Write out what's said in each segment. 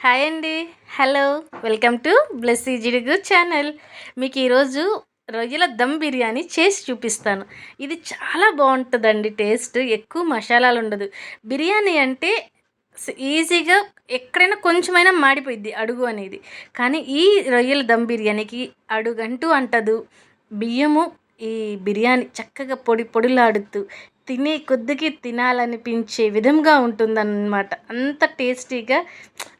Hi అండి. Hello. Welcome to Blessy Jidugu channel. మీకు ఈరోజు రొయ్యల దమ్ బిర్యానీ చేసి చూపిస్తాను. ఇది చాలా బాగుంటుందండి టేస్ట్. ఎక్కువ మసాలాలు ఉండదు. బిర్యానీ అంటే ఈజీగా ఎక్కడైనా కొంచెమైనా మాడిపోయిద్ది అడుగు అనేది. కానీ ఈ రొయ్యల దమ్ బిర్యానీకి అడుగంటూ అంటదు. బియ్యము ఈ బిర్యానీ చక్కగా పొడి పొడిలాడుతూ తినే కొద్దికి తినాలనిపించే విధంగా ఉంటుందన్నమాట. అంత టేస్టీగా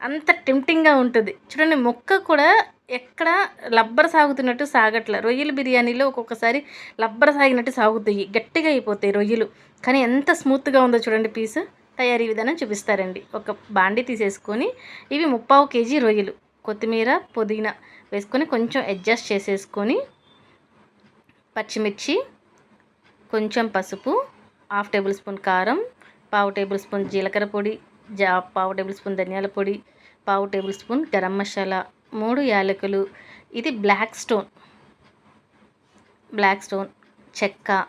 అంత టెంప్టింగ్గా ఉంటుంది. చూడండి మొక్క కూడా ఎక్కడ లబ్బర్ సాగుతున్నట్టు సాగట్లే. రొయ్యల బిర్యానీలో ఒక్కొక్కసారి లబ్బర్ సాగినట్టు సాగుతాయి. గట్టిగా అయిపోతాయి రొయ్యలు. కానీ ఎంత స్మూత్గా ఉందో చూడండి పీస్. తయారీ విధానం చూపిస్తారండి. ఒక బాండి తీసేసుకొని ఇవి ముప్పావు కేజీ రొయ్యలు. కొత్తిమీర పుదీనా వేసుకొని కొంచెం అడ్జస్ట్ చేసేసుకొని పచ్చిమిర్చి కొంచెం పసుపు హాఫ్ టేబుల్ స్పూన్ కారం పావు టేబుల్ స్పూన్ జీలకర్ర పొడి జా పావు టేబుల్ స్పూన్ ధనియాల పొడి పావు టేబుల్ స్పూన్ గరం మసాలా మూడు యాలకులు. ఇది బ్లాక్ స్టోన్. బ్లాక్ స్టోన్ చెక్క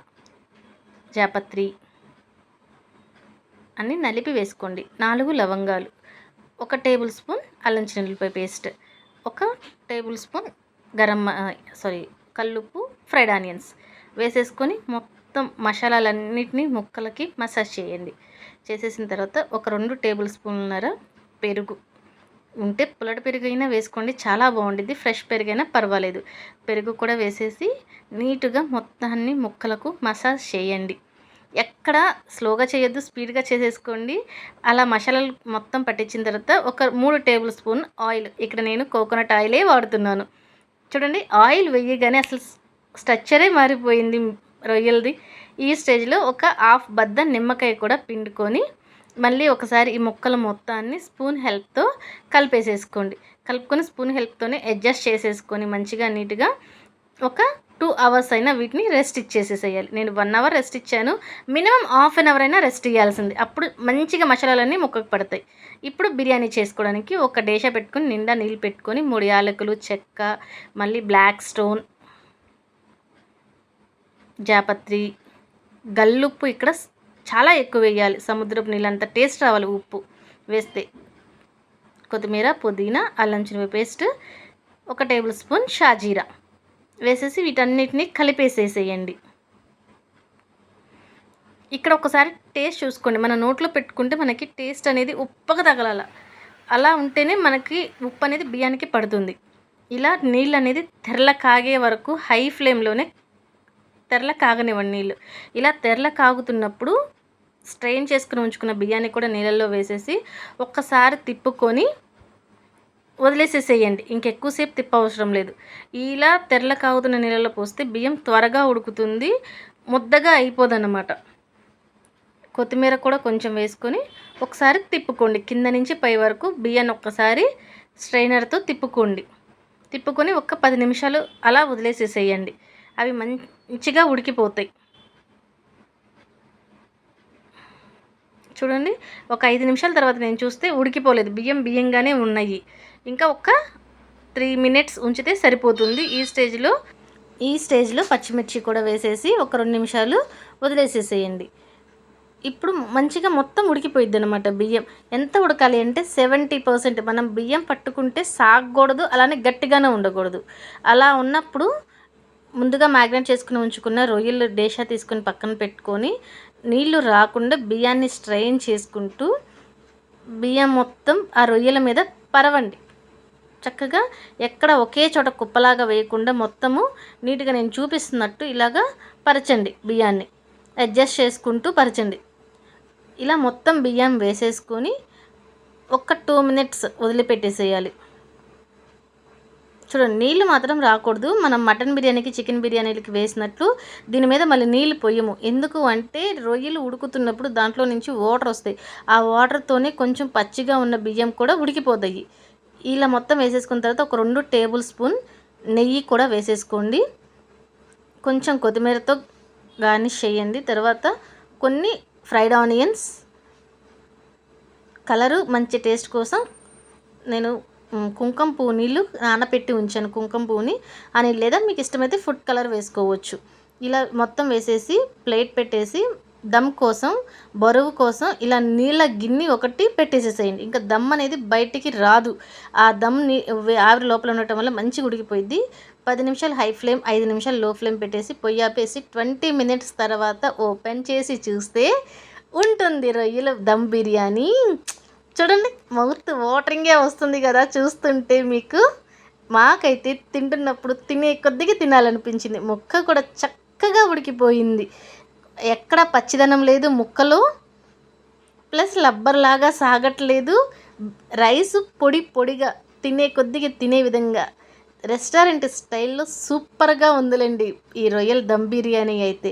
జాపత్రి అన్నీ నలిపి వేసుకోండి. నాలుగు లవంగాలు. ఒక టేబుల్ స్పూన్ అల్లం చిన్నులపై పేస్ట్. ఒక టేబుల్ స్పూన్ గరం సారీ కల్లుప్పు ఫ్రైడ్ ఆనియన్స్ వేసేసుకొని మొత్తం మసాలాలన్నిటినీ ముక్కలకి మసాజ్ చేయండి. చేసేసిన తర్వాత ఒక రెండు టేబుల్ స్పూన్నర పెరుగు ఉంటే పుల్లటి పెరుగు అయినా వేసుకోండి. చాలా బాగుండిద్ది. ఫ్రెష్ పెరుగైనా పర్వాలేదు. పెరుగు కూడా వేసేసి నీట్గా మొత్తాన్ని ముక్కలకు మసాజ్ చేయండి. ఎక్కడ స్లోగా చేయొద్దు స్పీడ్గా చేసేసుకోండి. అలా మసాలాలు మొత్తం పట్టించిన తర్వాత ఒక మూడు టేబుల్ స్పూన్ ఆయిల్. ఇక్కడ నేను కోకోనట్ ఆయిలే వాడుతున్నాను. చూడండి ఆయిల్ వేయగానే అసలు స్ట్రక్చరే మారిపోయింది రొయ్యలది. ఈ స్టేజ్లో ఒక హాఫ్ బద్ద నిమ్మకాయ కూడా పిండుకొని మళ్ళీ ఒకసారి ఈ ముక్కల మొత్తాన్ని స్పూన్ హెల్ప్తో కలిపేసేసుకోండి. కలుపుకొని స్పూన్ హెల్ప్తోనే అడ్జస్ట్ చేసేసుకొని మంచిగా నీట్గా ఒక టూ అవర్స్ అయినా వీటిని రెస్ట్ ఇచ్చేసేసేయాలి. నేను వన్ అవర్ రెస్ట్ ఇచ్చాను. మినిమం హాఫ్ అన్ అవర్ అయినా రెస్ట్ ఇవ్వాల్సింది అప్పుడు మంచిగా మసాలాలన్నీ ముక్కకు పడతాయి. ఇప్పుడు బిర్యానీ చేసుకోవడానికి ఒక డేషా పెట్టుకొని నిండా నీళ్ళు పెట్టుకొని మూడు యాలకులు చెక్క మళ్ళీ బ్లాక్ స్టోన్ జాపత్రి గల్లుప్పు ఇక్కడ చాలా ఎక్కువ వేయాలి. సముద్రపు నీళ్ళంత టేస్ట్ రావాలి ఉప్పు వేస్తే. కొత్తిమీర పుదీనా అల్లం చిన్నవి పేస్ట్ ఒక టేబుల్ స్పూన్ షాజీరా వేసేసి వీటన్నిటిని కలిపేసేసేయండి. ఇక్కడ ఒకసారి టేస్ట్ చూసుకోండి. మన నోట్లో పెట్టుకుంటే మనకి టేస్ట్ అనేది ఉప్పగా తగలాల. అలా ఉంటేనే మనకి ఉప్పు అనేది బియ్యానికి పడుతుంది. ఇలా నీళ్ళు అనేది తెరల కాగే వరకు హై ఫ్లేమ్లోనే తెరల కాగనివ్వండి నీళ్ళు. ఇలా తెరల కాగుతున్నప్పుడు స్ట్రెయిన్ చేసుకుని ఉంచుకున్న బియ్యాన్ని కూడా నీళ్ళల్లో వేసేసి ఒక్కసారి తిప్పుకొని వదిలేసేసేయండి. ఇంకెక్కువసేపు తిప్ప అవసరం లేదు. ఇలా తెరల కాగుతున్న నీళ్ళలో పోస్తే బియ్యం త్వరగా ఉడుకుతుంది ముద్దగా అయిపోదన్నమాట. కొత్తిమీర కూడా కొంచెం వేసుకొని ఒకసారి తిప్పుకోండి. కింద నుంచి పై వరకు బియ్యాన్ని ఒక్కసారి స్ట్రైనర్తో తిప్పుకోండి. తిప్పుకొని ఒక పది నిమిషాలు అలా వదిలేసేసేయండి. అవి మంచిగా ఉడికిపోతాయి. చూడండి ఒక ఐదు నిమిషాల తర్వాత నేను చూస్తే ఉడికిపోలేదు. బియ్యం బియ్యంగానే ఉన్నాయి. ఇంకా ఒక త్రీ మినిట్స్ ఉంచితే సరిపోతుంది. ఈ స్టేజ్లో ఈ స్టేజ్లో పచ్చిమిర్చి కూడా వేసేసి ఒక రెండు నిమిషాలు వదిలేసేసేయండి. ఇప్పుడు మంచిగా మొత్తం ఉడికిపోయిద్ది అనమాట బియ్యం. ఎంత ఉడకాలి అంటే సెవెంటీ పర్సెంట్ మనం బియ్యం పట్టుకుంటే సాగకూడదు అలానే గట్టిగానే ఉండకూడదు. అలా ఉన్నప్పుడు ముందుగా మ్యాగ్నేట్ చేసుకుని ఉంచుకున్న రొయ్యలు డేషా తీసుకొని పక్కన పెట్టుకొని నీళ్ళు రాకుండా బియ్యాన్ని స్ట్రెయిన్ చేసుకుంటూ బియ్యం మొత్తం ఆ రొయ్యల మీద పరవండి. చక్కగా ఎక్కడ ఒకే చోట కుప్పలాగా వేయకుండా మొత్తము నీట్గా నేను చూపిస్తున్నట్టు ఇలాగా పరచండి బియ్యాన్ని. అడ్జస్ట్ చేసుకుంటూ పరచండి. ఇలా మొత్తం బియ్యం వేసేసుకొని ఒక టూ మినిట్స్ వదిలిపెట్టేసేయాలి. చూడండి నీళ్ళు మాత్రం రాకూడదు. మనం మటన్ బిర్యానీకి చికెన్ బిర్యానీలకి వేసినట్లు దీని మీద మళ్ళీ నీళ్ళు పొయ్యము. ఎందుకు అంటే రొయ్యలు ఉడుకుతున్నప్పుడు దాంట్లో నుంచి వాటర్ వస్తాయి. ఆ వాటర్తోనే కొంచెం పచ్చిగా ఉన్న బియ్యం కూడా ఉడికిపోతాయి. ఇలా మొత్తం వేసేసుకున్న తర్వాత ఒక రెండు టేబుల్ స్పూన్ నెయ్యి కూడా వేసేసుకోండి. కొంచెం కొత్తిమీరతో గార్నిష్ చేయండి. తర్వాత కొన్ని ఫ్రైడ్ ఆనియన్స్. కలరు మంచి టేస్ట్ కోసం నేను కుంకుమ పువ్వు నీళ్ళు నానబెట్టి ఉంచాను కుంకుమ పువ్వుని అని లేదా మీకు ఇష్టమైతే ఫుడ్ కలర్ వేసుకోవచ్చు. ఇలా మొత్తం వేసేసి ప్లేట్ పెట్టేసి దమ్ కోసం బరువు కోసం ఇలా నీళ్ళ గిన్నె ఒకటి పెట్టేసేసేయండి. ఇంకా దమ్ అనేది బయటికి రాదు. ఆ దమ్ ఆవిరి లోపల ఉండటం వల్ల మంచిగా ఉడికిపోయింది పది నిమిషాలు హై ఫ్లేమ్ ఐదు నిమిషాలు లో ఫ్లేమ్ పెట్టేసి పొయ్యి ఆపేసి ట్వంటీ మినిట్స్ తర్వాత ఓపెన్ చేసి చూస్తే ఉంటుంది రొయ్యల దమ్ బిర్యానీ. చూడండి మౌత్ వాటరింగే వస్తుంది కదా చూస్తుంటే మీకు. మాకైతే తింటున్నప్పుడు తినే కొద్దిగా తినాలనిపించింది. ముక్క కూడా చక్కగా ఉడికిపోయింది. ఎక్కడ పచ్చిదనం లేదు ముక్కలు. ప్లస్ రబ్బర్ లాగా సాగట్లేదు. రైస్ పొడి పొడిగా తినే కొద్దిగా తినే విధంగా. రెస్టారెంట్ స్టైల్లో సూపర్గా ఉందిలేండి ఈ రొయ్యల దమ్ బిర్యానీ అయితే.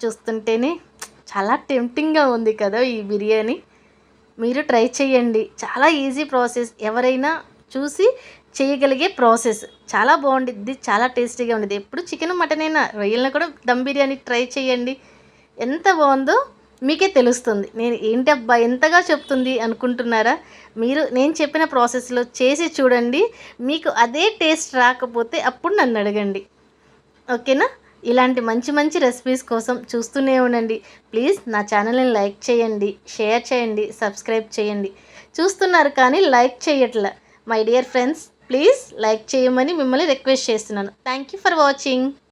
చూస్తుంటేనే చాలా టెంప్టింగ్గా ఉంది కదా ఈ బిర్యానీ. మీరు ట్రై చేయండి. చాలా ఈజీ ప్రాసెస్. ఎవరైనా చూసి చేయగలిగే ప్రాసెస్. చాలా బాగుండిద్ది. చాలా టేస్టీగా ఉండేది ఎప్పుడు చికెన్ మటన్ అయినా రొయ్యలను కూడా దమ్ బిర్యానీ ట్రై చేయండి. ఎంత బాగుందో మీకే తెలుస్తుంది. నేను ఏంటి అబ్బా ఎంతగా చెప్తుంది అనుకుంటున్నారా? మీరు నేను చెప్పిన ప్రాసెస్లో చేసి చూడండి. మీకు అదే టేస్ట్ రాకపోతే అప్పుడు నన్ను అడగండి. ఓకేనా? ఇలాంటి మంచి మంచి రెసిపీస్ కోసం చూస్తూనే ఉండండి. ప్లీజ్ నా ఛానల్ని లైక్ చేయండి షేర్ చేయండి సబ్స్క్రైబ్ చేయండి. చూస్తున్నారు కానీ లైక్ చేయట్లే. My dear friends please like చేయమని మిమ్మల్ని రిక్వెస్ట్ చేస్తున్నాను. Thank you for watching